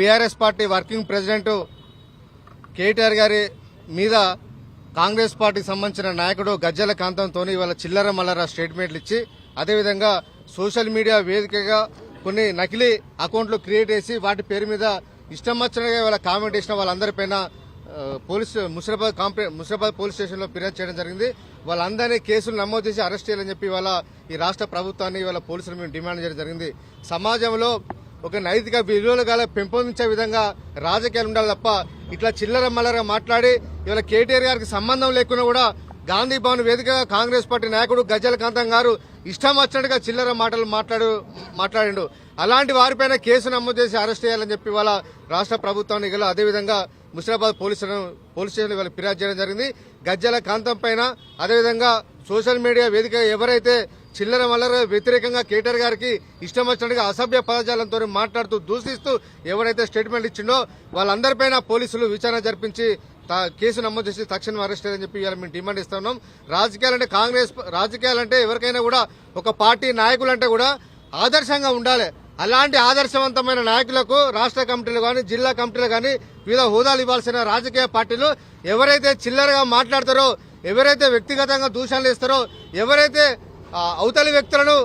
BRS party working president KTR గారి మీద కాంగ్రెస్ పార్టీకి సంబంధించిన నాయకుడు గజ్జల కాంతంతో ఇవాళ చిల్లర మల్లర స్టేట్మెంట్లు ఇచ్చి అదేవిధంగా సోషల్ మీడియా వేదికగా కొన్ని నకిలీ అకౌంట్లు క్రియేట్ చేసి వాటి పేరు మీద ఇష్టం వచ్చినగా ఇవాళ కామెంట్ చేసిన వాళ్ళందరిపైన పోలీస్ ముషిరాబాద్ కాంప్లే ముషిరాబాద్ పోలీస్ స్టేషన్లో ఫిర్యాదు చేయడం జరిగింది. వాళ్ళందరినీ కేసులు నమోదు చేసి అరెస్ట్ చేయాలని చెప్పి ఇవాళ ఈ రాష్ట్ర ప్రభుత్వాన్ని ఇవాళ పోలీసులు మేము డిమాండ్ చేయడం జరిగింది. సమాజంలో ఒక నైతిక విలువలు గల పెంపొందించే విధంగా రాజకీయాలు ఉండాలి తప్ప ఇట్లా చిల్లర మల్లర మాట్లాడి ఇవాళ కేటీఆర్ గారికి సంబంధం లేకుండా కూడా గాంధీ భవన్ వేదికగా కాంగ్రెస్ పార్టీ నాయకుడు గజ్జల కాంతం గారు ఇష్టం వచ్చినట్టుగా చిల్లర మాటలు మాట్లాడు మాట్లాడిండు. అలాంటి వారిపైన కేసు నమోదు చేసి అరెస్ట్ చేయాలని చెప్పి వాళ్ళ రాష్ట్ర ప్రభుత్వాన్ని గల అదేవిధంగా ముషిరాబాద్ పోలీసులను పోలీస్ స్టేషన్ ఇవాళ ఫిర్యాదు చేయడం జరిగింది. గజ్జల కాంతం పైన అదేవిధంగా సోషల్ మీడియా వేదిక ఎవరైతే చిల్లర మల్లర వ్యతిరేకంగా కేటీఆర్ గారికి ఇష్టం వచ్చినట్టుగా అసభ్య పదజాలంతో మాట్లాడుతూ దూషిస్తూ ఎవరైతే స్టేట్మెంట్ ఇచ్చిండో వాళ్ళందరిపైన పోలీసులు విచారణ జరిపించి కేసు నమోదు చేసి తక్షణం అరెస్ట్ చేయాలని చెప్పి ఇవాళ మేము డిమాండ్ ఇస్తున్నాం రాజకీయాలంటే కాంగ్రెస్ రాజకీయాలంటే ఎవరికైనా కూడా ఒక పార్టీ నాయకులంటే కూడా ఆదర్శంగా ఉండాలి. అలాంటి ఆదర్శవంతమైన నాయకులకు రాష్ట్ర కమిటీలు కానీ జిల్లా కమిటీలు కానీ వివిధ హోదాలు ఇవ్వాల్సిన రాజకీయ పార్టీలు ఎవరైతే చిల్లరగా మాట్లాడతారో ఎవరైతే వ్యక్తిగతంగా దూషణలు ఇస్తారో ఎవరైతే అవతలి వ్యక్తులను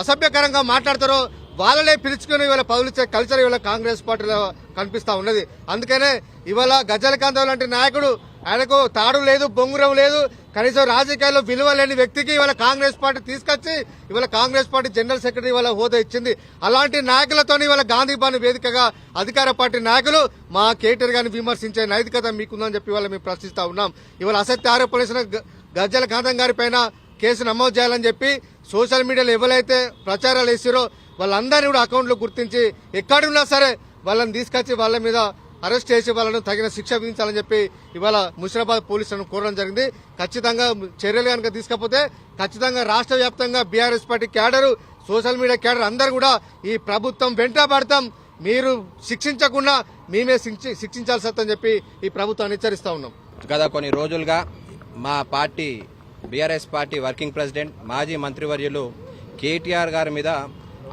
అసభ్యకరంగా మాట్లాడతారో వాళ్ళనే పిలుచుకుని ఇవాళ పౌలిచ్చే కల్చర్ ఇవాళ కాంగ్రెస్ పార్టీలో కనిపిస్తూ ఉన్నది. అందుకనే ఇవాళ గజలకాంతం లాంటి నాయకుడు ఆయనకు తాడు లేదు బొంగురం లేదు. కనీసం రాజకీయాల్లో విలువ లేని వ్యక్తికి ఇవాళ కాంగ్రెస్ పార్టీ తీసుకొచ్చి ఇవాళ కాంగ్రెస్ పార్టీ జనరల్ సెక్రటరీ ఇవాళ హోదా ఇచ్చింది. అలాంటి నాయకులతో ఇవాళ గాంధీ భవన్ వేదికగా అధికార పార్టీ నాయకులు మా కేటీఆర్ గారిని విమర్శించే నైతికత మీకుందని చెప్పి ఇవాళ మేము ప్రశ్నిస్తా ఉన్నాం. ఇవాళ అసత్య ఆరోపణ చేసిన గజ్జల కాంతం గారి పైన కేసు నమోదు చేయాలని చెప్పి సోషల్ మీడియాలో ఎవరైతే ప్రచారాలు వేసారో వాళ్ళందరినీ కూడా అకౌంట్లు గుర్తించి ఎక్కడున్నా సరే వాళ్ళని తీసుకొచ్చి వాళ్ళ మీద అరెస్ట్ చేసి వాళ్ళను తగిన శిక్ష విధించాలని చెప్పి ఇవాళ ముషిరాబాద్ పోలీసులను కోరడం జరిగింది. ఖచ్చితంగా చర్యలు కనుక తీసుకపోతే ఖచ్చితంగా రాష్ట్ర వ్యాప్తంగా BRS party cadre social media cadre అందరు కూడా ఈ ప్రభుత్వం వెంట పడతాం. మీరు శిక్షించకుండా మేమే శిక్షించాల్సి వస్తుందని చెప్పి ఈ ప్రభుత్వాన్ని హెచ్చరిస్తా ఉన్నాం. గత కొన్ని రోజులుగా మా party BRS party working president మాజీ మంత్రివర్యులు కేటీఆర్ గారి మీద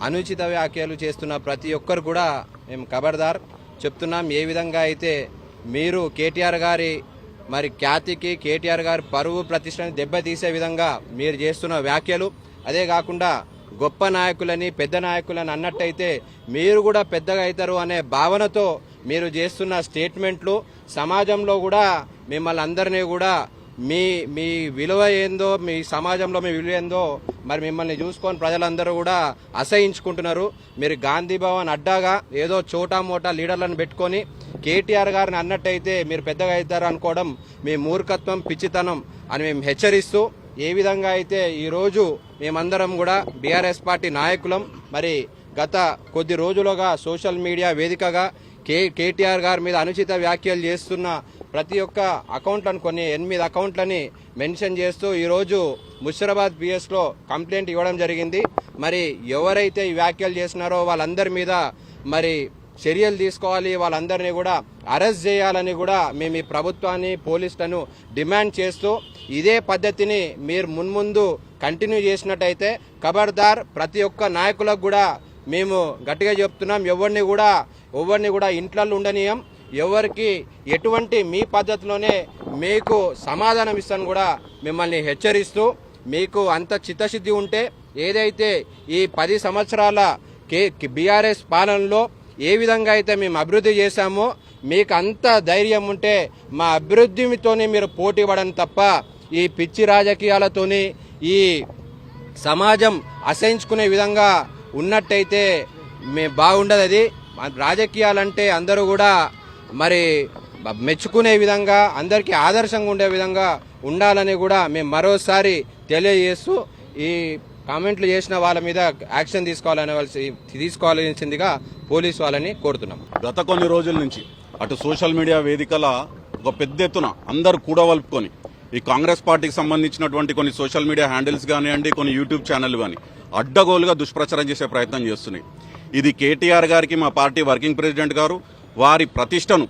అనుచిత వ్యాఖ్యలు చేస్తున్న ప్రతి ఒక్కరు కూడా మేము ఖబర్దార్ చెప్తున్నాం. ఏ విధంగా అయితే మీరు కేటీఆర్ గారి మరి ఖ్యాతికి కేటీఆర్ గారి పరువు ప్రతిష్టని దెబ్బతీసే విధంగా మీరు చేస్తున్న వ్యాఖ్యలు అదే కాకుండా గొప్ప నాయకులని పెద్ద నాయకులని అన్నట్టయితే మీరు కూడా పెద్దగా అవుతారు అనే భావనతో మీరు చేస్తున్న స్టేట్మెంట్లు సమాజంలో కూడా మిమ్మల్ని అందరినీ కూడా మీ మీ విలువ ఏందో మీ సమాజంలో మీ విలువ ఏందో మరి మిమ్మల్ని చూసుకొని ప్రజలందరూ కూడా అసహించుకుంటున్నారు. మీరు గాంధీ భవన్ అడ్డాగా ఏదో చోటా మోటా లీడర్లను పెట్టుకొని కేటీఆర్ గారిని అన్నట్టయితే మీరు పెద్దగా అవుతారు అనుకోవడం మీ మూర్ఖత్వం పిచ్చితనం అని మేము హెచ్చరిస్తూ ఏ విధంగా అయితే ఈరోజు మేమందరం కూడా బీఆర్ఎస్ పార్టీ నాయకులం మరి గత కొద్ది రోజులుగా సోషల్ మీడియా వేదికగా కే కేటీఆర్ గారి మీద అనుచిత వ్యాఖ్యలు చేస్తున్న ప్రతి ఒక్క అకౌంట్లను కొన్ని ఎనిమిది అకౌంట్లని మెన్షన్ చేస్తూ ఈరోజు ముషిరాబాద్ పిఎస్లో కంప్లైంట్ ఇవ్వడం జరిగింది. మరి ఎవరైతే ఈ వ్యాఖ్యలు చేసినారో వాళ్ళందరి మీద మరి చర్యలు తీసుకోవాలి. వాళ్ళందరినీ కూడా అరెస్ట్ చేయాలని కూడా మేము ఈ ప్రభుత్వాన్ని పోలీసులను డిమాండ్ చేస్తూ ఇదే పద్ధతిని మీరు మున్ముందు కంటిన్యూ చేసినట్టయితే ఖబర్దార్ ప్రతి ఒక్క నాయకులకు కూడా మేము గట్టిగా చెప్తున్నాం. ఎవరిని కూడా ఎవరిని కూడా ఇంట్లో ఉండనీయం. ఎవరికి ఎటువంటి మీ పద్ధతిలోనే మీకు సమాధానం ఇస్తాను కూడా మిమ్మల్ని హెచ్చరిస్తూ మీకు అంత చిత్తశుద్ధి ఉంటే ఏదైతే ఈ పది సంవత్సరాల కే బీఆర్ఎస్ పాలనలో ఏ విధంగా అయితే మేము అభివృద్ధి చేశామో మీకు అంత ధైర్యం ఉంటే మా అభివృద్ధితోనే మీరు పోటీ పడని తప్ప ఈ పిచ్చి రాజకీయాలతోని ఈ సమాజం అసహించుకునే విధంగా ఉన్నట్టయితే మే బాగుండదు అది రాజకీయాలంటే అందరూ కూడా మరి మెచ్చుకునే విధంగా అందరికీ ఆదర్శంగా ఉండే విధంగా ఉండాలని కూడా మేము మరోసారి తెలియజేస్తూ ఈ కామెంట్లు చేసిన వాళ్ళ మీద యాక్షన్ తీసుకోవాలని తీసుకోవాల్సిందిగా పోలీస్ వాళ్ళని కోరుతున్నాం. గత కొన్ని రోజుల నుంచి అటు సోషల్ మీడియా వేదికల ఒక పెద్ద ఎత్తున అందరు కూడవలుపుకొని ఈ కాంగ్రెస్ పార్టీకి సంబంధించినటువంటి కొన్ని సోషల్ మీడియా హ్యాండిల్స్ కానివ్వండి కొన్ని యూట్యూబ్ ఛానల్ కానీ అడ్డగోలుగా దుష్ప్రచారం చేసే ప్రయత్నం చేస్తున్నాయి. ఇది కేటీఆర్ గారికి మా పార్టీ వర్కింగ్ ప్రెసిడెంట్ గారు వారి ప్రతిష్టను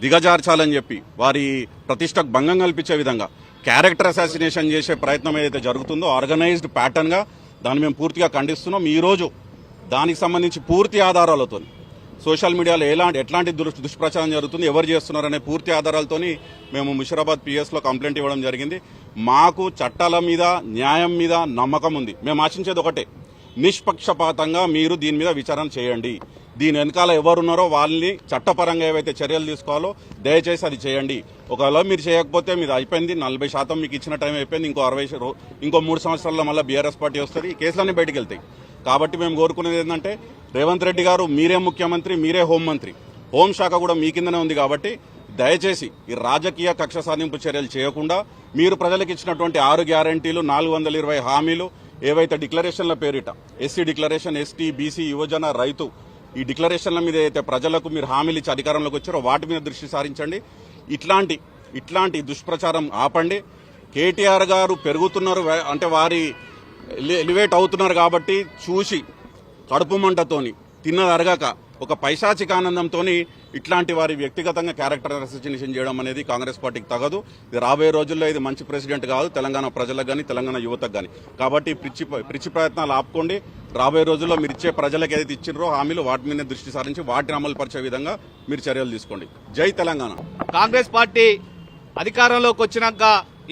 దిగజార్చాలని చెప్పి వారి ప్రతిష్టకు భంగం కల్పించే విధంగా క్యారెక్టర్ అసాసినేషన్ చేసే ప్రయత్నం ఏదైతే జరుగుతుందో ఆర్గనైజ్డ్ ప్యాటర్న్గా దాన్ని మేము పూర్తిగా ఖండిస్తున్నాం. ఈరోజు దానికి సంబంధించి పూర్తి ఆధారాలతో సోషల్ మీడియాలో ఎలాంటి ఎట్లాంటి దుష్ దుష్ప్రచారం జరుగుతుంది ఎవరు చేస్తున్నారనే పూర్తి ఆధారాలతోని మేము ముషిరాబాద్ పిఎస్లో కంప్లైంట్ ఇవ్వడం జరిగింది. మాకు చట్టాల మీద న్యాయం మీద నమ్మకం ఉంది. మేము ఆశించేది ఒకటే నిష్పక్షపాతంగా మీరు దీని మీద విచారణ చేయండి. దీని వెనకాల ఎవరున్నారో వాళ్ళని చట్టపరంగా ఏవైతే చర్యలు తీసుకోవాలో దయచేసి అది చేయండి. ఒకవేళ మీరు చేయకపోతే మీది అయిపోయింది నలభై శాతం మీకు ఇచ్చిన టైం అయిపోయింది ఇంకో అరవై ఇంకో మూడు సంవత్సరాల్లో మళ్ళీ బీఆర్ఎస్ పార్టీ వస్తుంది ఈ కేసులన్నీ బయటకు వెళ్తాయి. కాబట్టి మేము కోరుకునేది ఏంటంటే రేవంత్ రెడ్డి గారు మీరే ముఖ్యమంత్రి మీరే హోంమంత్రి. హోంశాఖ కూడా మీ కిందనే ఉంది కాబట్టి దయచేసి ఈ రాజకీయ కక్ష సాధింపు చర్యలు చేయకుండా మీరు ప్రజలకు ఇచ్చినటువంటి ఆరు గ్యారంటీలు నాలుగు వందల ఇరవై హామీలు ఏవైతే డిక్లరేషన్ల పేరిట ఎస్సీ డిక్లరేషన్ ఎస్టీ బీసీ యువజన రైతు ఈ డిక్లరేషన్ల మీద అయితే ప్రజలకు మీరు హామీలు ఇచ్చి అధికారంలోకి వచ్చారో వాటి మీద దృష్టి సారించండి. ఇట్లాంటి ఇట్లాంటి దుష్ప్రచారం ఆపండి. కేటీఆర్ గారు పెరుగుతున్నారు అంటే వారి ఎలివేట్ అవుతున్నారు కాబట్టి చూసి కడుపు మంటతోని తిన్నది అరగక ఒక పైశాచిక ఆనందంతోని ఇట్లాంటి వారి వ్యక్తిగతంగా క్యారెక్టర్ అసోసినేషన్ చేయడం అనేది కాంగ్రెస్ పార్టీకి తగదు. ఇది రాబోయే రోజుల్లో ఇది మంచి ప్రెసిడెంట్ కాదు తెలంగాణ ప్రజలకు కానీ తెలంగాణ యువతకు కానీ కాబట్టి పిచ్చి పిచ్చి ప్రయత్నాలు ఆపుకోండి. రాబోయే రోజుల్లో మీరు ఇచ్చే ప్రజలకు ఏదైతే ఇచ్చినారో హామీలు వాటి మీద దృష్టి సారించి వాటిని అమలు పరిచే విధంగా మీరు చర్యలు తీసుకోండి. జై తెలంగాణ. కాంగ్రెస్ పార్టీ అధికారంలోకి వచ్చినాక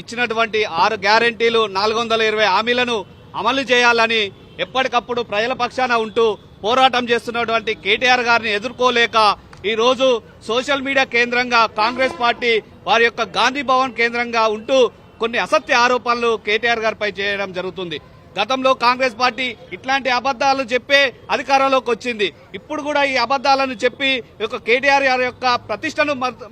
ఇచ్చినటువంటి ఆరు గ్యారంటీలు నాలుగు వందల ఇరవై హామీలను అమలు చేయాలని ఎప్పటికప్పుడు ప్రజల పక్షాన ఉంటూ పోరాటం చేస్తున్నటువంటి కేటీఆర్ గారిని ఎదుర్కోలేక ఈ రోజు సోషల్ మీడియా కేంద్రంగా కాంగ్రెస్ పార్టీ వారి యొక్క గాంధీ భవన్ కేంద్రంగా ఉంటూ కొన్ని అసత్య ఆరోపణలు కేటీఆర్ గారిపై చేయడం జరుగుతుంది. గతంలో కాంగ్రెస్ పార్టీ ఇట్లాంటి అబద్దాలు చెప్పే అధికారంలోకి వచ్చింది. ఇప్పుడు కూడా ఈ అబద్దాలను చెప్పి యొక్క కేటీఆర్ గారి యొక్క ప్రతిష్టను మత-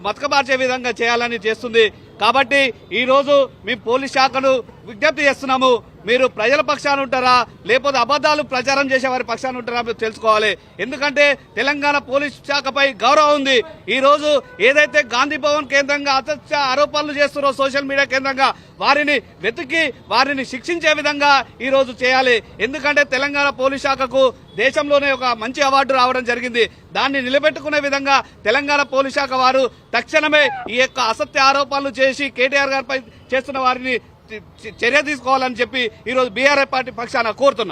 మతకబార్చే విధంగా చేయాలని చేస్తుంది. కాబట్టి ఈరోజు మేము మీ పోలీస్ శాఖను విజ్ఞప్తి చేస్తున్నాము. మీరు ప్రజల పక్షాన ఉంటారా? లేకపోతే అబద్దాలు ప్రచారం చేసే వారి పక్షాన ఉంటారా మీరు తెలుసుకోవాలి. ఎందుకంటే తెలంగాణ పోలీస్ శాఖపై గౌరవం ఉంది. ఈ రోజు ఏదైతే గాంధీ భవన్ కేంద్రంగా అసత్య ఆరోపణలు చేస్తున్నారో సోషల్ మీడియా కేంద్రంగా వారిని వెతికి వారిని శిక్షించే విధంగా ఈ రోజు చేయాలి. ఎందుకంటే తెలంగాణ పోలీస్ శాఖకు దేశంలోనే ఒక మంచి అవార్డు రావడం జరిగింది. దాన్ని నిలబెట్టుకునే విధంగా తెలంగాణ పోలీస్ శాఖ వారు తక్షణమే ఈ యొక్క అసత్య ఆరోపణలు చేసి కేటీఆర్ గారిపై చేస్తున్న వారిని చర్య తీసుకోవాలని చెప్పి ఈ రోజు బీఆర్ఎస్ పార్టీ పక్షాన కోరుతున్నాం.